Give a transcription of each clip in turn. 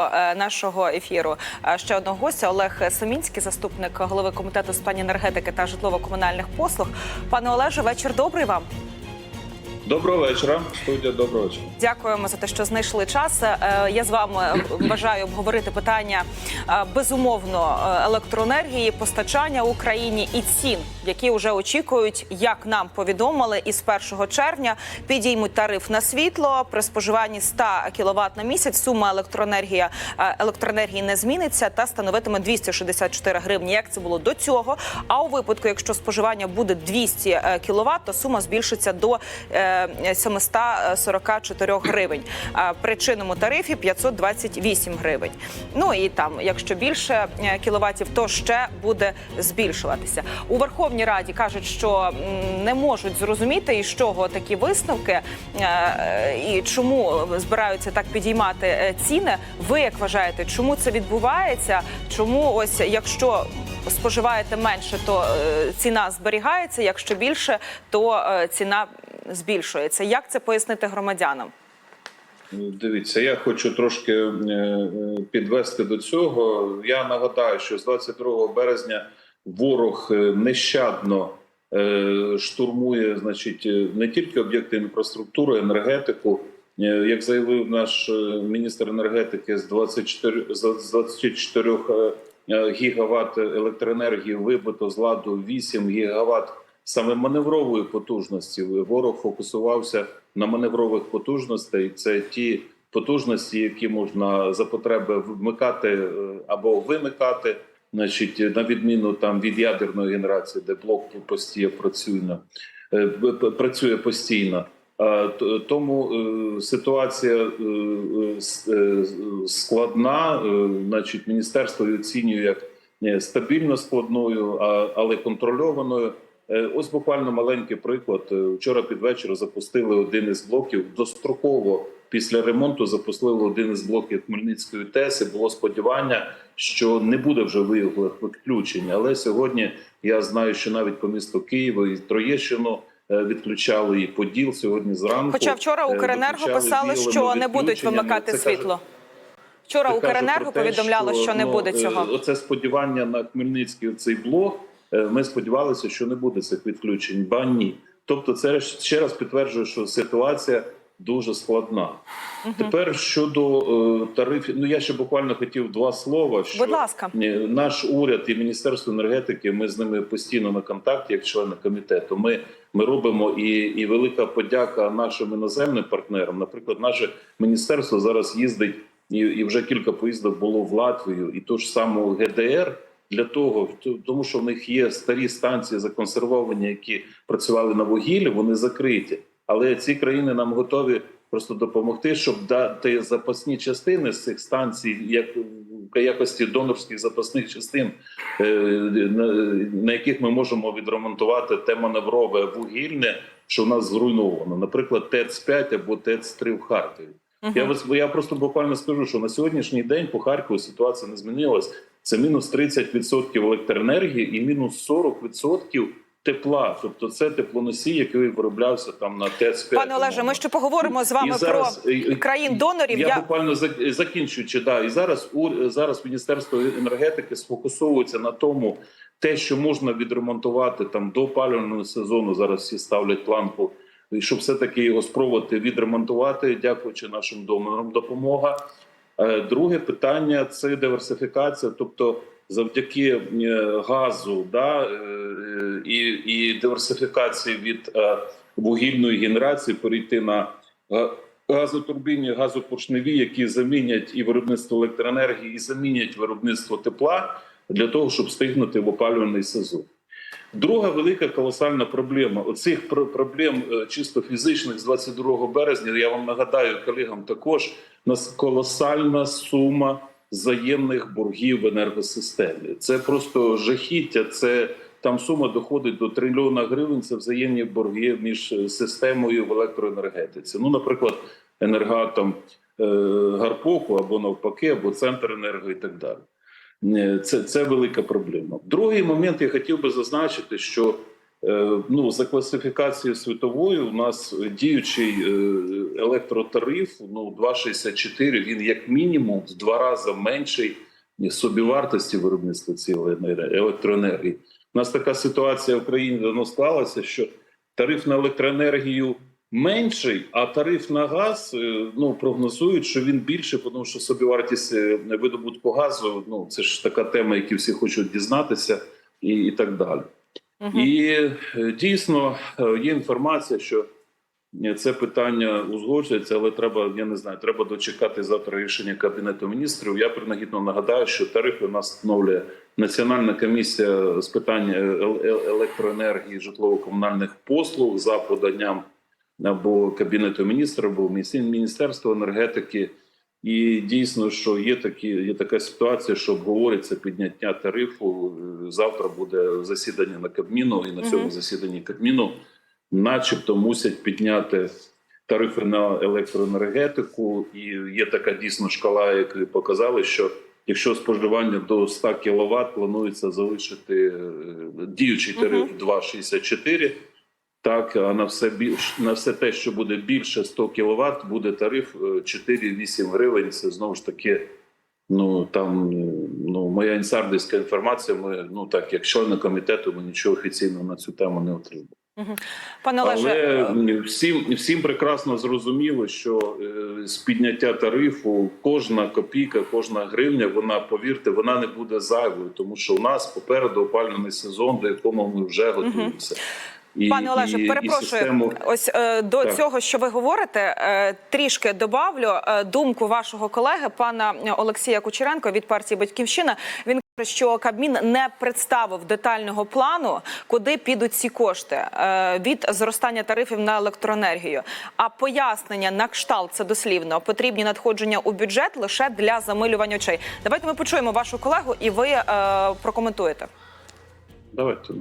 е, нашого ефіру е, ще одного гостя Олег Семінський, заступник голови комітету з питань енергетики та житлово-комунальних послуг. Пане Олеже, вечір добрий вам. Доброго вечора, студія. Доброго вечора. Дякуємо за те, що знайшли час. Е, Я з вами бажаю обговорити питання е, безумовно е, електроенергії, постачання Україні і цін, які вже очікують, як нам повідомили, із 1 червня підіймуть тариф на світло при споживанні 100 кВт на місяць. Сума електроенергії, е, електроенергії не зміниться та становитиме 264 гривні. Як це було до цього? А у випадку, якщо споживання буде 200 кВт, то сума збільшиться до е, 744 гривень. При чинному тарифі 528 гривень. Ну і там, якщо більше е, кіловатів, то ще буде збільшуватися. У Верховній Раді кажуть, що не можуть зрозуміти, із чого такі висновки е, і чому збираються так підіймати е, ціни. Ви як вважаєте, чому це відбувається? Чому ось якщо споживаєте менше, то ціна зберігається, якщо більше, то ціна збільшується. Як це пояснити громадянам? Дивіться, я хочу трошки е, е, підвести до цього. Я нагадаю, що з 22 березня ворог е, нещадно штурмує, значить, не тільки об'єкти інфраструктури, енергетику. Як заявив наш міністр енергетики, з 24, з 24 е, е, гігават електроенергії вибито з ладу 8 гігават саме маневрової потужності. Ворог фокусувався на маневрових потужностей. Це ті потужності, які можна за потреби вмикати е, або вимикати. Значить, на відміну там від ядерної генерації, де блок постійно працює, е, працює постійно. А, Тому е, ситуація е, е, е, складна. Е, Значить, міністерство оцінює як е, стабільно складною, але контрольованою. Е, Ось буквально маленький приклад. Е, Вчора під вечір запустили один із блоків. Достроково після ремонту запустили один із блоків Хмельницької ТЕС. І було сподівання, що не буде вже виявлених відключень. Але сьогодні я знаю, що навіть по місту Києва і Троєщину е, відключали і Поділ сьогодні зранку. Хоча вчора Укренерго писали, що не будуть вимикати світло. Вчора Укренерго те, повідомляло, що не ну, буде цього. Оце сподівання на Хмельницький цей блок. Е, Ми сподівалися, що не буде цих відключень. Ба ні. Тобто, це ще раз підтверджує, що ситуація дуже складна. Тепер щодо е, тарифів, ну я ще буквально хотів два слова. Що Будь ласка. е, наш уряд і міністерство енергетики. Ми з ними постійно на контакті, як члени комітету. Ми, ми робимо і, і велика подяка нашим іноземним партнерам. Наприклад, наше міністерство зараз їздить і, і вже кілька поїздок було в Латвію, і ту ж саму ГДР. Для того, тому що в них є старі станції законсервовані, які працювали на вугіллі, вони закриті. Але ці країни нам готові просто допомогти, щоб дати запасні частини з цих станцій, як в якості донорських запасних частин, е, на, яких ми можемо відремонтувати те маневрове вугільне, що в нас зруйновано, наприклад, ТЕЦ 5 або ТЕЦ 3 в Харкові. Я вас я просто буквально скажу, що на сьогоднішній день по Харкову ситуація не змінилась. Це мінус 30% електроенергії і мінус 40% тепла. Тобто це теплоносій, який вироблявся там на ТЕЦ 5 Пане Олеже, ми ще поговоримо з вами І зараз, про і- і- країн донорів. Я, Я буквально закінчуючи, да, і зараз ур- зараз Міністерство енергетики сфокусовується на тому, те, що можна відремонтувати там до опалювального сезону. Зараз всі ставлять планку, щоб все таки його спробувати відремонтувати, дякуючи нашим донорам. Допомога. Е, Друге питання це диверсифікація, тобто завдяки е, газу, да, е, і, і диверсифікації від вугільної генерації перейти на га- газотурбінні, газопоршневі, які замінять і виробництво електроенергії, і замінять виробництво тепла для того, щоб встигнути в опалювальний сезон. Друга велика колосальна проблема. Оцих про- проблем чисто фізичних з 22 березня. Я вам нагадаю колегам також нас колосальна сума взаємних боргів в енергосистемі. Це просто жахіття. Це там сума доходить до трильйона гривень. Це взаємні борги між е, системою в електроенергетиці. Ну, наприклад, енергатом е, Гарпоку або навпаки, або центр енерго і так далі. Е, Це, це велика проблема. Другий момент я хотів би зазначити, що Ну, за класифікацією світовою, у нас діючий е, електротариф ну 2,64, Він як мінімум в два рази менший ніж собівартості виробництва цієї електроенергії. У нас така ситуація в Україні давно склалася, що тариф на електроенергію менший, а тариф на газ е, ну прогнозують, що він більше, тому що собівартість е, видобутку газу ну це ж така тема, яку всі хочуть дізнатися, і, і так далі. І е, дійсно е, є інформація, що е, це питання узгоджується, але треба, я не знаю, треба дочекати завтра рішення Кабінету міністрів. Я принагідно нагадаю, що тарифи у нас встановлює Національна комісія з питань ел- ел- електроенергії, житлово-комунальних послуг за поданням або Кабінету міністрів, або Міністерства енергетики. І дійсно, що є такі, є така ситуація, що обговориться підняття тарифу. Е, Завтра буде засідання на Кабміну, і на цьому засіданні Кабміну, начебто, мусять підняти тарифи на електроенергетику. І є така дійсно шкала, яку показали, що якщо споживання до 100 кВт планується залишити е, діючий тариф 2,64, так, а на все більш на все те, що буде більше 100 кВт, буде тариф е, 4-8 гривень. Це знову ж таки. Ну там е, ну моя інсайдерська інформація. Ми ну так, як члени комітету, ми нічого офіційного на цю тему не отримали. Пане Олеже, Але е, всім всім прекрасно зрозуміло, що е, з підняття тарифу кожна копійка, кожна гривня, вона повірте, вона не буде зайвою, тому що у нас попереду опалювальний сезон, до якому ми вже готуємося. І, Пане Олеже, і- і перепрошую. систему- Ось е, до Так. цього, що ви говорите, е, трішки добавлю е, думку вашого колеги, пана Олексія Кучеренко від партії Батьківщина. Він каже, що Кабмін не представив детального плану, куди підуть ці кошти е, від зростання тарифів на електроенергію. А пояснення на кшталт це дослівно потрібні надходження у бюджет лише для замилювання очей. Давайте ми почуємо вашу колегу, і ви е, прокоментуєте. Давайте.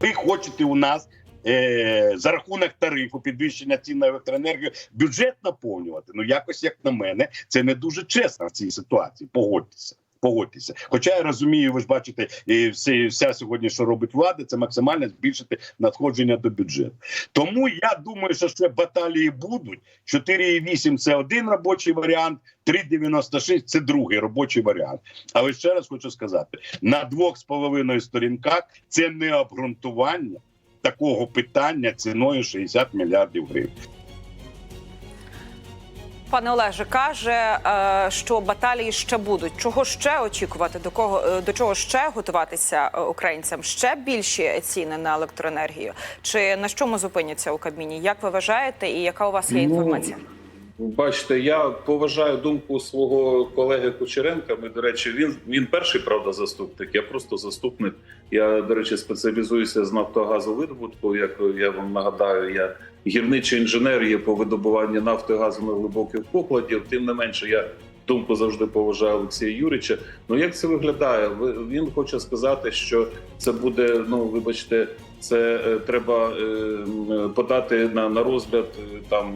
ви хочете у нас е, за рахунок тарифу підвищення цін на електроенергію бюджет наповнювати. Ну якось як на мене, це не дуже чесно в цій ситуації. Погодьтеся. Погодьтеся, хоча я розумію, ви ж бачите, і все, вся сьогодні, що робить влада, це максимально збільшити надходження до бюджету. Тому я думаю, що ще баталії будуть. 4,8 – це один робочий варіант, 3,96 – це другий робочий варіант. Але ще раз хочу сказати: на двох з половиною сторінках це не обґрунтування такого питання ціною 60 мільярдів гривень. Пане Олеже каже, е, що баталії ще будуть. Чого ще очікувати? До кого е, до чого ще готуватися е, українцям? Ще більші ціни на електроенергію? Чи на чому зупиняться у Кабміні? Як ви вважаєте, і яка у вас є Ну, інформація? Бачите, я поважаю думку свого колеги Кучеренка. Ми, до речі, він він перший правда заступник. Я просто заступник. Я, до речі, спеціалізуюся з нафтогазовидобутку. Як я вам нагадаю, я гірничий інженер є по видобуванню нафти газу на глибоких покладів. Тим не менше, я думку завжди поважаю Олексія Юрича. Ну як це виглядає? Ви- Він хоче сказати, що це буде. Ну вибачте, це е, треба е, подати на, на розгляд е, там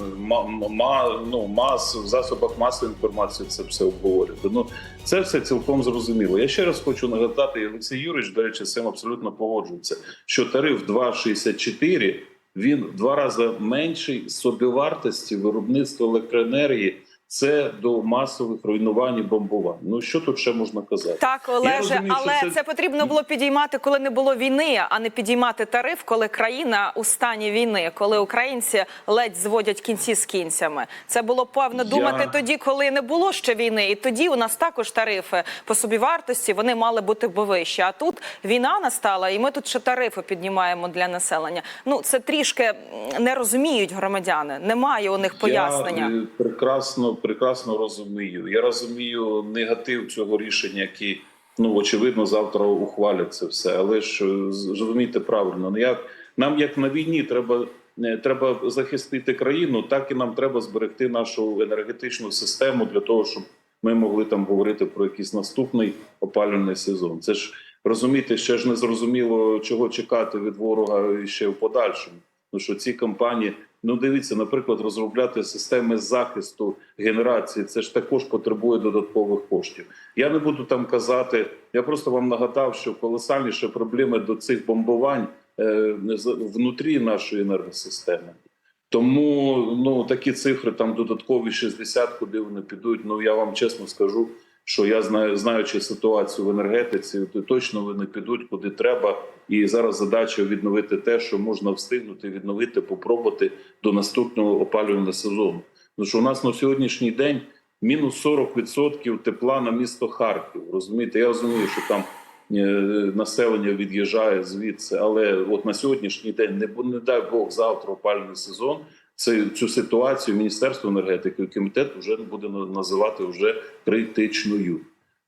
ма, ну, мас в засобах масової інформації. Це все обговорювати. Ну це все цілком зрозуміло. Я ще раз хочу нагадати, Олексій Юрич, до речі, цим абсолютно погоджується, що тариф 2,64 він в два рази менший собівартості виробництва електроенергії. Це до масових руйнувань і бомбувань. Ну що тут ще можна казати? Так, Олеже, розумію, але це... це- потрібно було підіймати, коли не було війни, а не підіймати тариф, коли країна у стані війни, коли українці ледь зводять кінці з кінцями. Це було певно Я- думати тоді, коли не було ще війни, і тоді у нас також тарифи по собівартості вони мали бути б вищі. А тут війна настала, і ми тут ще тарифи піднімаємо для населення. Ну це трішки не розуміють громадяни. Немає у них пояснення. Я е, прекрасно, прекрасно розумію. Я розумію негатив цього рішення, який ну очевидно завтра ухвалять це все. Але ж е, з- розумійте правильно, ну як нам, як на війні, треба. е, Треба захистити країну, так і нам треба зберегти нашу енергетичну систему для того, щоб ми могли там говорити про якийсь наступний опалювальний сезон. Це ж розумієте, ще ж не зрозуміло, чого чекати від ворога ще в подальшому. Ну що ці компанії, ну дивіться, наприклад, розробляти системи захисту генерації, це ж також потребує додаткових коштів. Я не буду там казати. Я просто вам нагадав, що колосальніше проблеми до цих бомбувань е, внутрі нашої енергосистеми. Тому ну такі цифри там додаткові 60, куди вони підуть. Ну я вам чесно скажу, що я знаю, знаючи ситуацію в енергетиці, то точно вони підуть куди треба. І зараз задача відновити те, що можна встигнути відновити, попробувати до наступного опалювального сезону. Тому що у нас на сьогоднішній день мінус 40% тепла на місто Харків. Розумієте, я розумію, що там е, населення від'їжджає звідси, але от на сьогоднішній день не, не дай Бог завтра опалювальний сезон. Це цю ситуацію Міністерство енергетики і комітет вже буде називати вже критичною.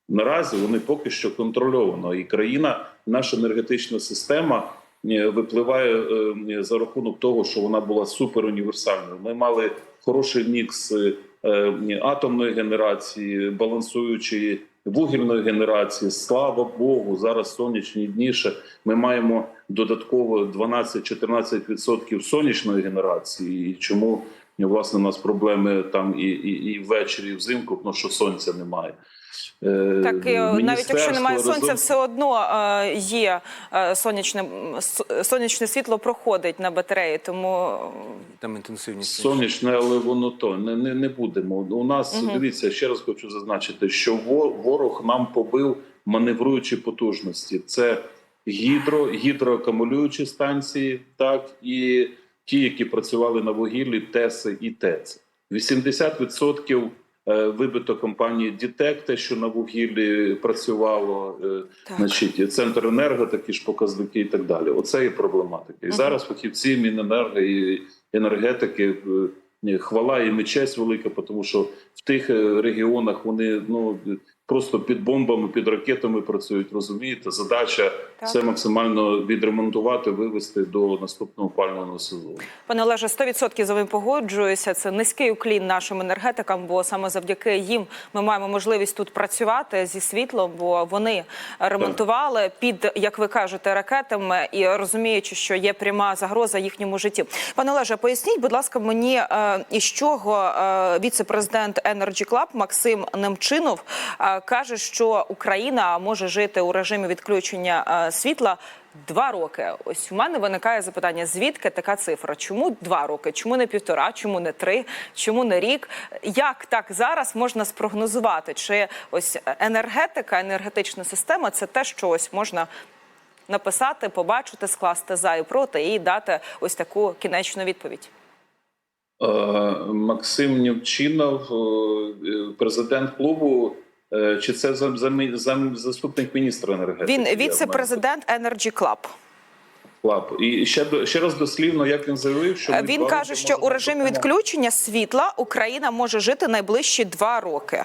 Наразі вони поки що контрольовано, і країна, наша енергетична система е, випливає е, за рахунок того, що вона була суперуніверсальною. Ми мали хороший мікс е, атомної генерації, балансуючої вугільної генерації. Слава Богу, зараз сонячні дні ще ми маємо додатково 12-14% сонячної генерації. І чому власне у нас проблеми там і, і, і ввечері, і взимку, тому що сонця немає. Е, Так, і, навіть якщо немає сонця, разом- все одно е, є е, сонячне сонячне світло проходить на батареї, тому Там інтенсивність. Сонячне, але воно то не, не, не будемо. У нас Мгм. дивіться, ще раз хочу зазначити, що во- ворог нам побив маневруючі потужності. Це гідро, гідроакумулюючі станції, так і ті, які працювали на вугіллі, ТЕСи і ТЕЦ. 80% е, вибито компанії Дітек, те, що на вугіллі працювало. е, так. Значить, центр енерго, такі ж показники і так далі. Оце і проблематика. І Мгм. зараз фахівці Міненерго і енергетики е, хвала їм і честь велика, тому що в тих регіонах вони ну просто під бомбами, під ракетами працюють. Розумієте, задача Так. це максимально відремонтувати, вивести до наступного опалювального сезону. Пане Олеже, 100% з вами погоджуюся. Це низький уклін нашим енергетикам, бо саме завдяки їм ми маємо можливість тут працювати зі світлом, бо вони ремонтували під, як ви кажете, ракетами і розуміючи, що є пряма загроза їхньому житті. Пане Олеже, поясніть, будь ласка, мені е, із чого е, віце-президент Energy Club Максим Немчинов е, каже, що Україна може жити у режимі відключення е, світла. Два роки. Ось у мене виникає запитання: звідки така цифра? Чому два роки? Чому не півтора? Чому не три? Чому не рік? Як так зараз можна спрогнозувати? Чи ось енергетика, енергетична система це те, що ось можна написати, побачити, скласти за і проти і дати ось таку кінечну відповідь? Е, Максим Нєвчинов, е, президент клубу. Е, Чи це заступник міністра енергетики? Він віце-президент Energy Club. Клап. І ще ще раз дослівно, як він заявив, що Він каже, роки що у режимі відключення світла Україна може жити найближчі два роки.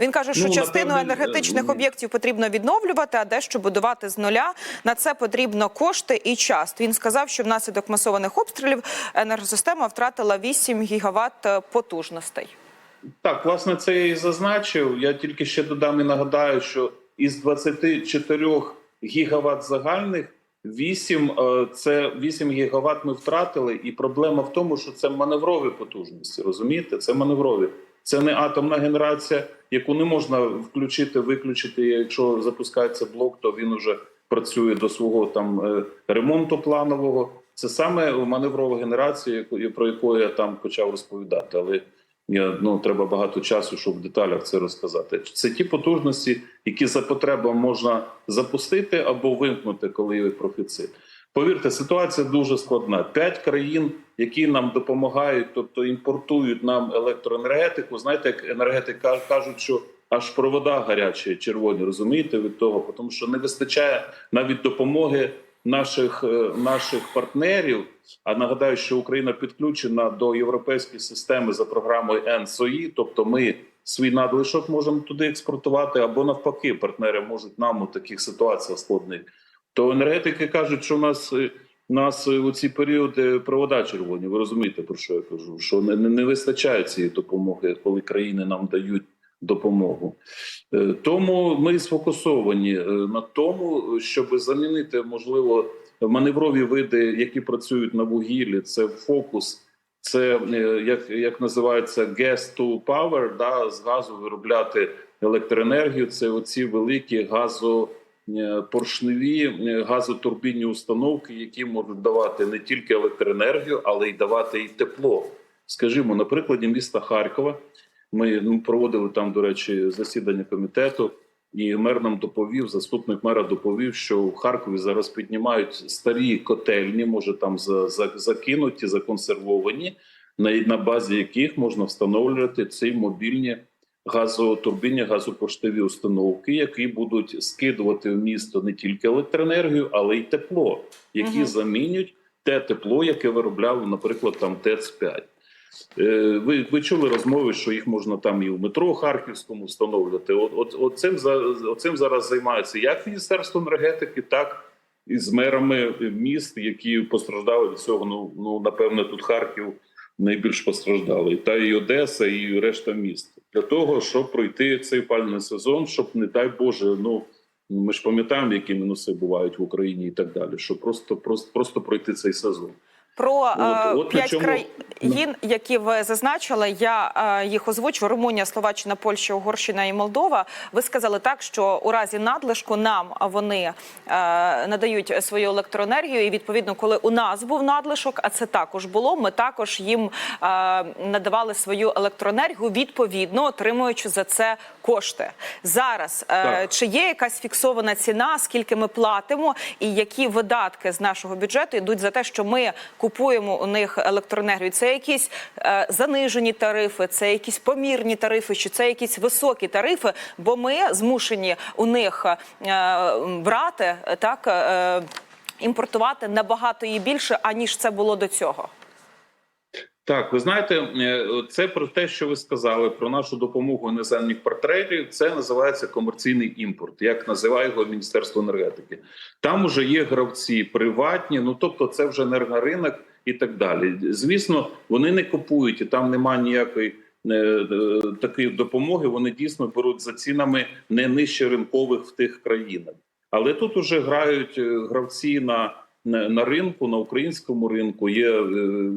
Він каже, що Ну, частину напевне, енергетичних е, об'єктів потрібно відновлювати, а дещо будувати з нуля. На це потрібно кошти і час. Він сказав, що внаслідок масованих обстрілів енергосистема втратила 8 гігават е, потужностей. Так, власне, це я і зазначив. Я тільки ще додам і нагадаю, що із 24 гігават загальних 8 е, це 8 гігават ми втратили, і проблема в тому, що це маневрові потужності. Розумієте, це маневрові. Це не атомна генерація, яку не можна включити, виключити. Якщо запускається блок, то він уже працює до свого там е, ремонту планового. Це саме маневрова генерація, про яку я там почав розповідати, але я, ну, треба багато часу, щоб в деталях це розказати. Це ті потужності, які за потребами можна запустити або вимкнути, коли є профіцит. Повірте, ситуація дуже складна. П'ять країн, які нам допомагають, тобто імпортують нам електроенергетику. Знаєте, як енергетики кажуть, що аж провода гарячі, червоні, розумієте від того, тому що не вистачає навіть допомоги наших, е, наших партнерів. А нагадаю, що Україна підключена до європейської системи за програмою ENSOE, тобто ми свій надлишок можемо туди експортувати, або навпаки, партнери можуть нам у таких ситуаціях складних. То енергетики кажуть, що у нас е, нас у ці періоди провода червоні. Ви розумієте про що я кажу? Що не, не вистачає цієї допомоги, коли країни нам дають допомогу. Е, Тому ми сфокусовані е, на тому, щоб замінити можливо маневрові види, які працюють на вугіллі. Це фокус, це е, як, як називається gas to power, да, з газу виробляти електроенергію. Це оці великі газо. поршневі е, газотурбінні установки, які можуть давати не тільки електроенергію, але й давати і тепло. Скажімо, на прикладі міста Харкова. Ми ну, проводили там, до речі, засідання комітету, і мер нам доповів, заступник мера доповів, що в Харкові зараз піднімають старі котельні, може там за, за, закинуті, законсервовані, на, базі яких можна встановлювати ці мобільні газотурбінні, газопоштові установки, які будуть скидувати в місто не тільки електроенергію, але й тепло, які Мгм. замінять те тепло, яке виробляв, наприклад, там ТЕЦ 5 Е, Ви, ви чули розмови, що їх можна там і в метро Харківському встановлювати. От, от, от цим, от цим зараз займається як Міністерство енергетики, так і з мерами міст, які постраждали від цього. Ну, ну напевне, тут Харків найбільш постраждали, та і Одеса, і решта міст для того, щоб пройти цей пальний сезон, щоб не дай Боже, ну. Ми ж пам'ятаємо, які мінуси бувають в Україні і так далі. Щоб просто просто просто пройти цей сезон. Про От- е, от п'ять чому- країн, які ви зазначили, я е, їх озвучу: Румунія, Словаччина, Польща, Угорщина і Молдова. Ви сказали так, що у разі надлишку нам вони е, надають свою електроенергію. І відповідно, коли у нас був надлишок, а це також було. Ми також їм надавали свою електроенергію, відповідно отримуючи за це кошти. Зараз Так. чи є якась фіксована ціна, скільки ми платимо, і які видатки з нашого бюджету йдуть за те, що ми купуємо у них електроенергію? Це якісь е, занижені тарифи, це якісь помірні тарифи, чи це якісь високі тарифи? Бо ми змушені у них е, брати так. Е, Імпортувати набагато її більше, аніж це було до цього. Так, ви знаєте, е, це про те, що ви сказали про нашу допомогу іноземних партнерів. Це називається комерційний імпорт, як називає його Міністерство енергетики. Там уже є гравці приватні, ну тобто, це вже енергоринок і так далі. Звісно, вони не купують, і там немає ніякої. е, е, Такої допомоги вони дійсно беруть за цінами не нижче ринкових в тих країнах, але тут уже грають гравці на на, ринку, на українському ринку є е,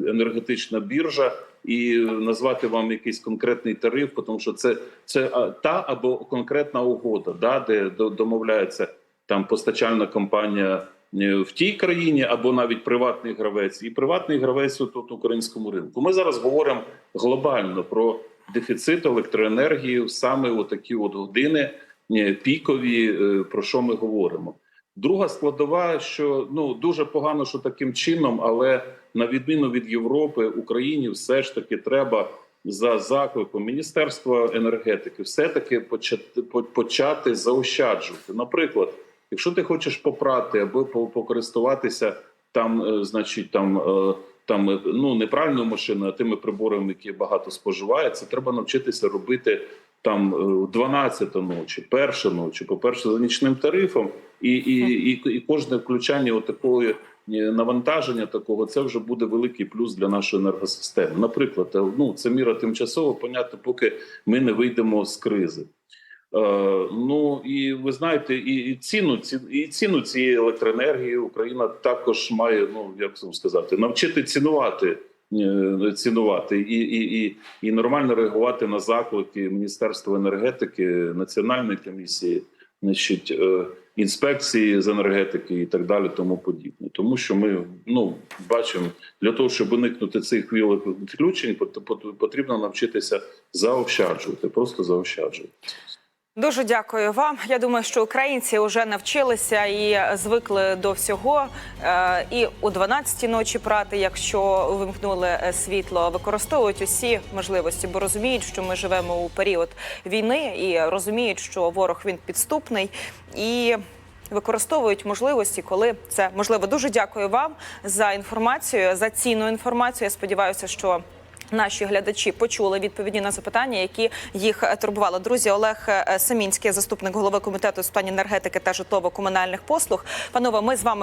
енергетична біржа, і назвати вам якийсь конкретний тариф, тому що це, це та або конкретна угода, да, де домовляється там постачальна компанія е, в тій країні, або навіть приватний гравець, і приватний гравець тут українському ринку. Ми зараз говоримо глобально про дефіцит електроенергії саме у такі от години е, пікові, про що ми говоримо. Друга складова, що ну дуже погано, що таким чином, але на відміну від Європи, Україні все ж таки треба за закликом Міністерства енергетики, все таки почати почати заощаджувати. Наприклад, якщо ти хочеш попрати або покористуватися там, е, значить, там. е, Там е, ну неправильною машиною, а тими приборами, які багато споживає, це треба навчитися робити там е, 12 ночі, перша ночі, по перше, за нічним тарифом, і, і, і, і кожне включання отакої е, навантаження такого це вже буде великий плюс для нашої енергосистеми. Наприклад, е, ну це міра тимчасово, понятно, поки ми не вийдемо з кризи. Е, ну і ви знаєте, і, і ціну ці, і ціну цієї електроенергії Україна також має, ну як сказати, навчити цінувати. Е, Цінувати і, і, і, і нормально реагувати на заклики Міністерства енергетики, Національної комісії, значить, е, інспекції з енергетики і так далі, тому подібне. Тому що ми ну бачимо для того, щоб уникнути цих відключень, пот- пот- потрібно навчитися заощаджувати, просто заощаджувати. Дуже дякую вам. Я думаю, що українці вже навчилися і звикли до всього. Е, І у 12-й ночі прати, якщо вимкнули е, світло, використовують усі можливості, бо розуміють, що ми живемо у період війни і розуміють, що ворог він підступний і. Використовують можливості, коли це можливо. Дуже дякую вам за інформацію, за цінну інформацію. Я сподіваюся, що Наші глядачі почули відповіді на запитання, які їх е, турбували. Друзі, Олег е, Семінський, заступник голови комітету з питань енергетики та житлово-комунальних послуг. Панове, ми з вами